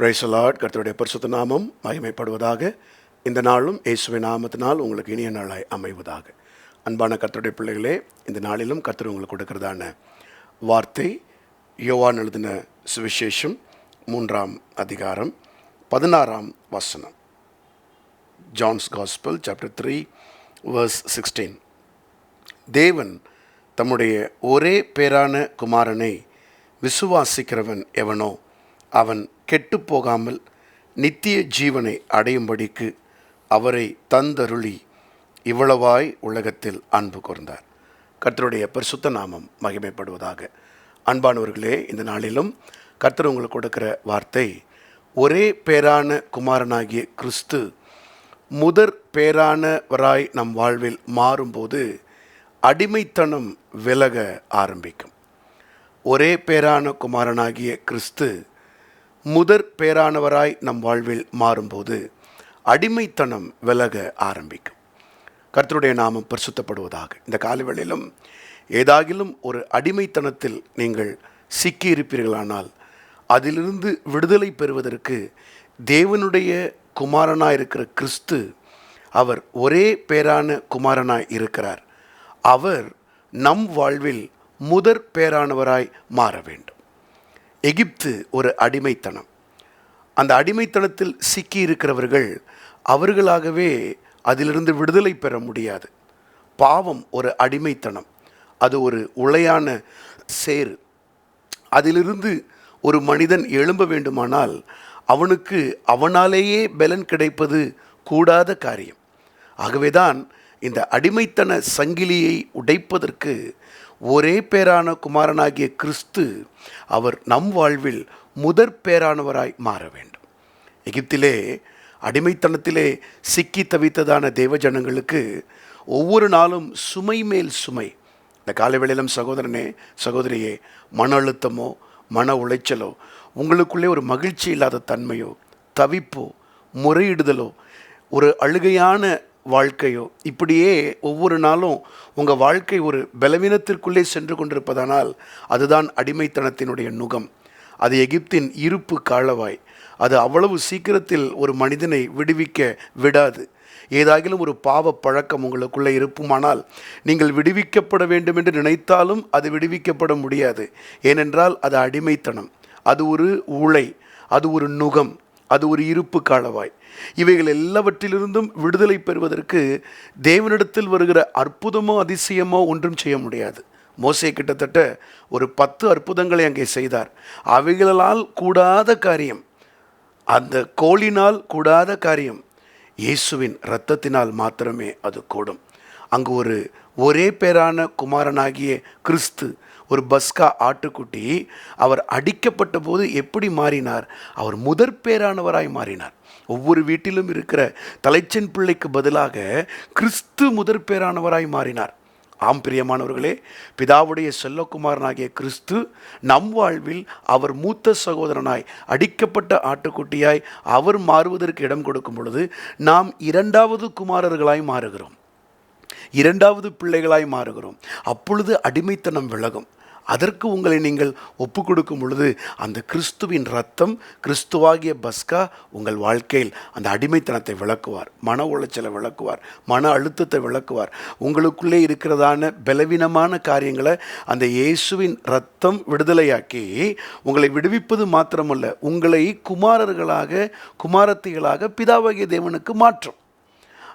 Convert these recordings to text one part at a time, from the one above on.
பிரைசலாட் கர்த்தருடைய பரிசுத்த நாமம் மகிமைப்படுவதாக. இந்த நாளும் இயேசுவின் நாமத்தினால் உங்களுக்கு இனிய நாளாய் அமைவதாக. அன்பான கர்த்தருடைய பிள்ளைகளே இந்த நாளிலும் கர்த்தர் உங்களுக்கு கொடுக்கிறதான வார்த்தை யோவான் எழுதின சுவிசேஷம் மூன்றாம் அதிகாரம் பதினாறாம் வசனம். John's gospel chapter three verse sixteen தேவன் தம்முடைய ஒரே பேரான குமாரனை விசுவாசிக்கிறவன் எவனோ? அவன் கெட்டுப்போகாமல் நித்திய ஜீவனை அடையும்படிக்கு அவரை தந்தருளி இவ்வளவாய் உலகத்தில் அன்பு கூர்ந்தார். கர்த்தருடைய பரிசுத்த நாமம் மகிமைப்படுவதாக. அன்பானவர்களே இந்த நாளிலும் கர்த்தர் உங்களுக்கு கொடுக்கிற வார்த்தை ஒரே பேரான குமாரனாகிய கிறிஸ்து முதற் பேரானவராய் நம் வாழ்வில் மாறும்போது அடிமைத்தனம் விலக ஆரம்பிக்கும். ஒரே பேரான குமாரனாகிய கிறிஸ்து முதற் பேரானவராய் நம் வாழ்வில் மாறும்போது அடிமைத்தனம் விலக ஆரம்பிக்கும். கர்த்தருடைய நாமம் பரிசுத்தப்படுவதாக. இந்த காலவேளையிலும் ஏதாகிலும் ஒரு அடிமைத்தனத்தில் நீங்கள் சிக்கியிருப்பீர்களானால் அதிலிருந்து விடுதலை பெறுவதற்கு தேவனுடைய குமாரனாய் இருக்கிற கிறிஸ்து அவர் ஒரே பேரான குமாரனாய் இருக்கிறார். அவர் நம் வாழ்வில் முதற் பேரானவராய் மாற வேண்டும். எகிப்து ஒரு அடிமைத்தனம். அந்த அடிமைத்தனத்தில் சிக்கி இருக்கிறவர்கள் அவர்களாகவே அதிலிருந்து விடுதலை பெற முடியாது. பாவம் ஒரு அடிமைத்தனம். அது ஒரு உளையான சேறு. அதிலிருந்து ஒரு மனிதன் எழும்ப வேண்டுமானால் அவனுக்கு அவனாலேயே பலன் கிடைப்பது கூடாத காரியம். ஆகவேதான் இந்த அடிமைத்தன சங்கிலியை உடைப்பதற்கு ஒரே பேரான குமாரனாகிய கிறிஸ்து அவர் நம் வாழ்வில் முதற் பேரானவராய் மாற வேண்டும். எகிப்திலே அடிமைத்தனத்திலே சிக்கி தவித்ததான தேவஜனங்களுக்கு ஒவ்வொரு நாளும் சுமை மேல் சுமை. இந்த காலவேளையிலும் சகோதரனே சகோதரியே மன அழுத்தமோ மன உளைச்சலோ உங்களுக்குள்ளே ஒரு மகிழ்ச்சி இல்லாத தன்மையோ தவிப்போ முறையிடுதலோ ஒரு அழுகையான வாழ்க்கையோ இப்படியே ஒவ்வொரு நாளும் உங்கள் வாழ்க்கை ஒரு பலவீனத்திற்குள்ளே சென்று கொண்டிருப்பதானால் அதுதான் அடிமைத்தனத்தினுடைய நுகம். அது எகிப்தின் இருப்பு காலவாய். அது அவ்வளவு சீக்கிரத்தில் ஒரு மனிதனை விடுவிக்க விடாது. ஏதாகிலும் ஒரு பாவ பழக்கம் உங்களுக்குள்ளே இருப்புமானால் நீங்கள் விடுவிக்கப்பட வேண்டும் என்று நினைத்தாலும் அது விடுவிக்கப்பட முடியாது. ஏனென்றால் அது அடிமைத்தனம். அது ஒரு ஊழை அது ஒரு நுகம். அது ஒரு இருப்பு காலவாய். இவைகள் எல்லாவற்றிலிருந்தும் விடுதலை பெறுவதற்கு தேவனிடத்தில் வருகிற அற்புதமோ அதிசயமோ ஒன்றும் செய்ய முடியாது. மோசே கிட்டத்தட்ட ஒரு பத்து அற்புதங்களை அங்கே செய்தார். அவைகளால் கூடாத காரியம் அந்த கோளினால் கூடாத காரியம் இயேசுவின் இரத்தத்தினால் மாத்திரமே அது கூடும். அங்கு ஒரு ஒரே பேரான குமாரனாகிய கிறிஸ்து ஒரு பஸ்கா ஆட்டுக்குட்டி அவர் அடிக்கப்பட்ட போது எப்படி மாறினார்? அவர் முதற் பேரானவராய் மாறினார். ஒவ்வொரு வீட்டிலும் இருக்கிற தலைச்சன் பிள்ளைக்கு பதிலாக கிறிஸ்து முதற் பேரானவராய் மாறினார். ஆம் பிரியமானவர்களே பிதாவுடைய செல்லக்குமாரனாகிய கிறிஸ்து நம் வாழ்வில் அவர் மூத்த சகோதரனாய் அடிக்கப்பட்ட ஆட்டுக்குட்டியாய் அவர் மாறுவதற்கு இடம் கொடுக்கும் பொழுது நாம் இரண்டாவது குமாரர்களாய் மாறுகிறோம். இரண்டாவது பிள்ளைகளாய் மாறுகிறோம். அப்பொழுது அடிமைத்தனம் விலகும். அதற்கு உங்களை நீங்கள் ஒப்பு கொடுக்கும் பொழுது அந்த கிறிஸ்துவின் ரத்தம் கிறிஸ்துவாகிய பஸ்கா உங்கள் வாழ்க்கையில் அந்த அடிமைத்தனத்தை விளக்குவார் மன உளைச்சலை விளக்குவார் மன அழுத்தத்தை விளக்குவார். உங்களுக்குள்ளே இருக்கிறதான பலவீனமான காரியங்களை அந்த இயேசுவின் ரத்தம் விடுதலையாக்கி உங்களை விடுவிப்பது மாத்திரமல்ல உங்களை குமாரர்களாக குமாரத்திகளாக பிதாவாகிய தேவனுக்கு மாற்றும்.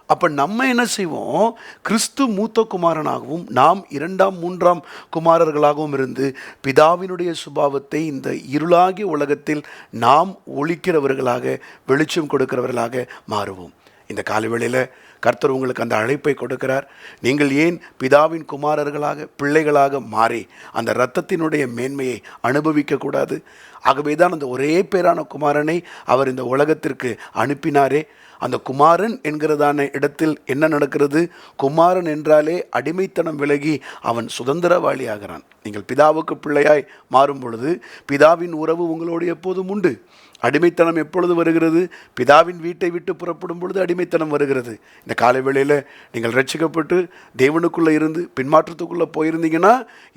அப்போ நம்ம என்ன செய்வோம்? கிறிஸ்து மூத்த குமாரனாகவும் நாம் இரண்டாம் மூன்றாம் குமாரர்களாகவும் இருந்து பிதாவினுடைய சுபாவத்தை இந்த இருளாகிய உலகத்தில் நாம் ஒழிக்கிறவர்களாக வெளிச்சம் கொடுக்கிறவர்களாக மாறுவோம். இந்த காலவேளையில் கர்த்தர் உங்களுக்கு அந்த அழைப்பை கொடுக்கிறார். நீங்கள் ஏன் பிதாவின் குமாரர்களாக பிள்ளைகளாக மாறி அந்த இரத்தத்தினுடைய மேன்மையை அனுபவிக்கக்கூடாது ஆகவே தான் அந்த ஒரே பேரான குமாரனை அவர் இந்த உலகத்திற்கு அனுப்பினாரே. அந்த குமாரன் என்கிறதான இடத்தில் என்ன நடக்கிறது? குமாரன் என்றாலே அடிமைத்தனம் விலகி அவன் சுதந்திரவாளி ஆகிறான் நீங்கள் பிதாவுக்கு பிள்ளையாய் மாறும் பொழுது பிதாவின் உறவு உங்களோடு எப்போதும் உண்டு. அடிமைத்தனம் எப்பொழுது வருகிறது? பிதாவின் வீட்டை விட்டு புறப்படும் பொழுது அடிமைத்தனம் வருகிறது. இந்த காலை வேளையில் நீங்கள் ரட்சிக்கப்பட்டு தேவனுக்குள்ளே இருந்து பின்மாற்றத்துக்குள்ளே போயிருந்தீங்கன்னா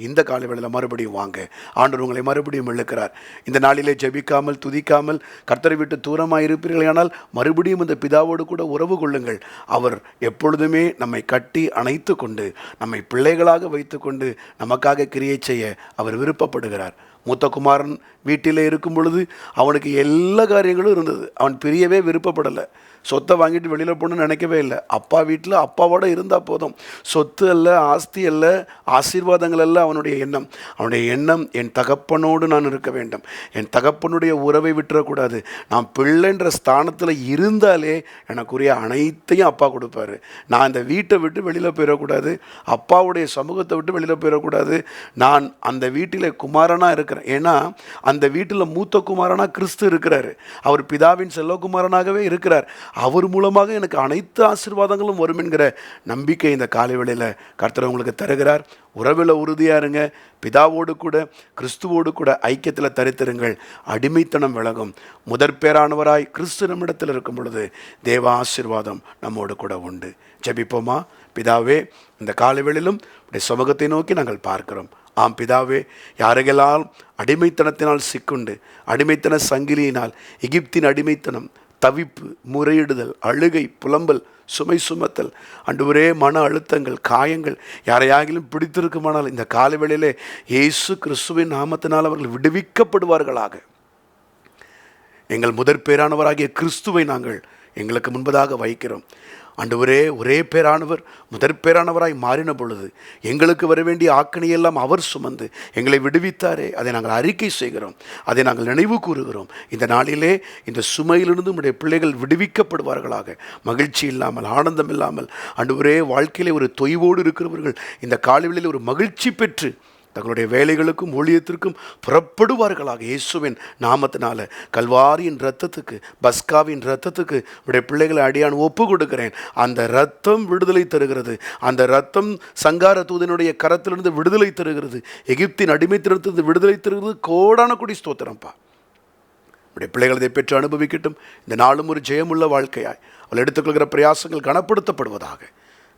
இந்த காலை வேளையில் மறுபடியும் வாங்க. ஆண்டவர் உங்களை மறுபடியும் இழுக்கிறார் இந்த நாளிலே ஜெபிக்காமல் துதிக்காமல் கர்த்தரை விட்டு தூரமாக இருப்பீர்களானால் மறுபடியும் இந்த பிதாவோடு கூட உறவு கொள்ளுங்கள். அவர் எப்பொழுதுமே நம்மை கட்டி அணைத்து கொண்டு நம்மை பிள்ளைகளாக வைத்துக்கொண்டு நமக்காக கிரியை செய்ய அவர் விருப்பப்படுகிறார். மூத்த குமாரன் வீட்டில் இருக்கும் பொழுது அவனுக்கு எல்லா காரியங்களும் இருந்தது. அவன் பிரியவே விருப்பப்படலை. சொத்தை வாங்கிட்டு வெளியில் போகணும்னு நினைக்கவே இல்லை. அப்பா வீட்டில் அப்பாவோட இருந்தால் போதும். சொத்து அல்ல ஆஸ்தி அல்ல ஆசீர்வாதங்கள் அல்ல அவனுடைய எண்ணம். அவனுடைய எண்ணம் என் தகப்பனோடு நான் இருக்க வேண்டும். என் தகப்பனுடைய உறவை விட்டுறக்கூடாது. நான் பிள்ளைன்ற ஸ்தானத்தில் இருந்தாலே எனக்குரிய அனைத்தையும் அப்பா கொடுப்பாரு. நான் இந்த வீட்டை விட்டு வெளியில் போயிடக்கூடாது அப்பாவுடைய சமூகத்தை விட்டு வெளியில் போயிடக்கூடாது நான் அந்த வீட்டில் குமாரனாக இருக்க இருக்கிறேன். ஏன்னா அந்த வீட்டில் மூத்த குமாரனாக கிறிஸ்து இருக்கிறாரு. அவர் பிதாவின் செல்லகுமாரனாகவே இருக்கிறார். அவர் மூலமாக எனக்கு அனைத்து ஆசீர்வாதங்களும் வரும் என்கிற நம்பிக்கை இந்த காலை வேளையில் கர்த்தர் உங்களுக்கு தருகிறார். உறவில் உறுதியாக இருங்க. பிதாவோடு கூட கிறிஸ்துவோடு கூட ஐக்கியத்தில் தரித்திருங்கள். அடிமைத்தனம் விலகும். முதற் பேரானவராய் கிறிஸ்து நம்மிடத்தில் இருக்கும் பொழுது தேவ ஆசீர்வாதம் நம்மோடு கூட உண்டு. ஜபிப்போமா? பிதாவே இந்த காலை வேளையிலும் உடைய சமூகத்தை நோக்கி நாங்கள் பார்க்கிறோம். ஆம் பிதாவே யாரெல்லாம் அடிமைத்தனத்தினால் சிக்குண்டு அடிமைத்தன சங்கிலியினால் எகிப்தின் அடிமைத்தனம் தவிப்பு முறையிடுதல் அழுகை புலம்பல் சுமை சுமத்தல் அண்டு ஒரே மன அழுத்தங்கள் காயங்கள் யாரையாகிலும் பிடித்திருக்குமானால் இந்த காலவெளியிலே இயேசு கிறிஸ்துவின் நாமத்தினால் அவர்கள் விடுவிக்கப்படுவார்களாக. எங்கள் முதற் பேரானவராகிய கிறிஸ்துவை நாங்கள் எங்களுக்கு முன்பதாக வைக்கிறோம். ஆண்டவரே ஒரே பேரானவர் முதற் பேரானவராய் மாறின பொழுது எங்களுக்கு வர வேண்டிய ஆக்கணியெல்லாம் அவர் சுமந்து எங்களை விடுவித்தாரே. அதை நாங்கள் அறிக்கை செய்கிறோம். அதை நாங்கள் நினைவு கூறுகிறோம். இந்த நாளிலே இந்த சுமையிலிருந்து உடைய பிள்ளைகள் விடுவிக்கப்படுவார்களாக. மகிழ்ச்சி இல்லாமல் ஆனந்தம் இல்லாமல் ஆண்டவரே வாழ்க்கையிலே ஒரு தொய்வோடு இருக்கிறவர்கள் இந்த காலவெளியில் ஒரு மகிழ்ச்சி பெற்று தங்களுடைய வேலைகளுக்கும் ஊழியத்திற்கும் புறப்படுவார்களாக இயேசுவின் நாமத்தினால. கல்வாரியின் ரத்தத்துக்கு பஸ்காவின் ரத்தத்துக்கு உடைய பிள்ளைகளை அடியான் ஒப்பு கொடுக்கிறேன் அந்த ரத்தம் விடுதலை தருகிறது. அந்த ரத்தம் சங்கார தூதனுடைய கரத்திலிருந்து விடுதலை தருகிறது. எகிப்தின் அடிமைத்திலிருந்து விடுதலை தருகிறது. கோடான குடி ஸ்தோத்திரம்ப்பா உடைய பிள்ளைகள் இதை பெற்று அனுபவிக்கட்டும். இந்த நாளும் ஒரு ஜெயமுள்ள வாழ்க்கையாய். அவள் எடுத்துக்கொள்கிற பிரயாசங்கள் கனப்படுத்தப்படுவதாக.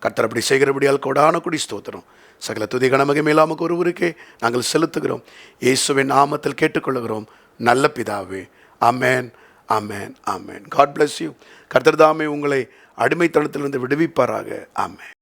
கர்த்தர் அப்படி செய்கிறபடியால் கொடான குடி ஸ்தோத்திரம். சகல துதி கனமகமேலாமக்கு ஒருவருக்கே நாங்கள் செலுத்துகிறோம். இயேசுவின் நாமத்தில் கேட்டுக்கொள்கிறோம் நல்ல பிதாவே amen amen amen God bless you கர்த்தர் தாமே உங்களை அடிமைத்தனத்திலிருந்து விடுவிப்பாராக. அமேன்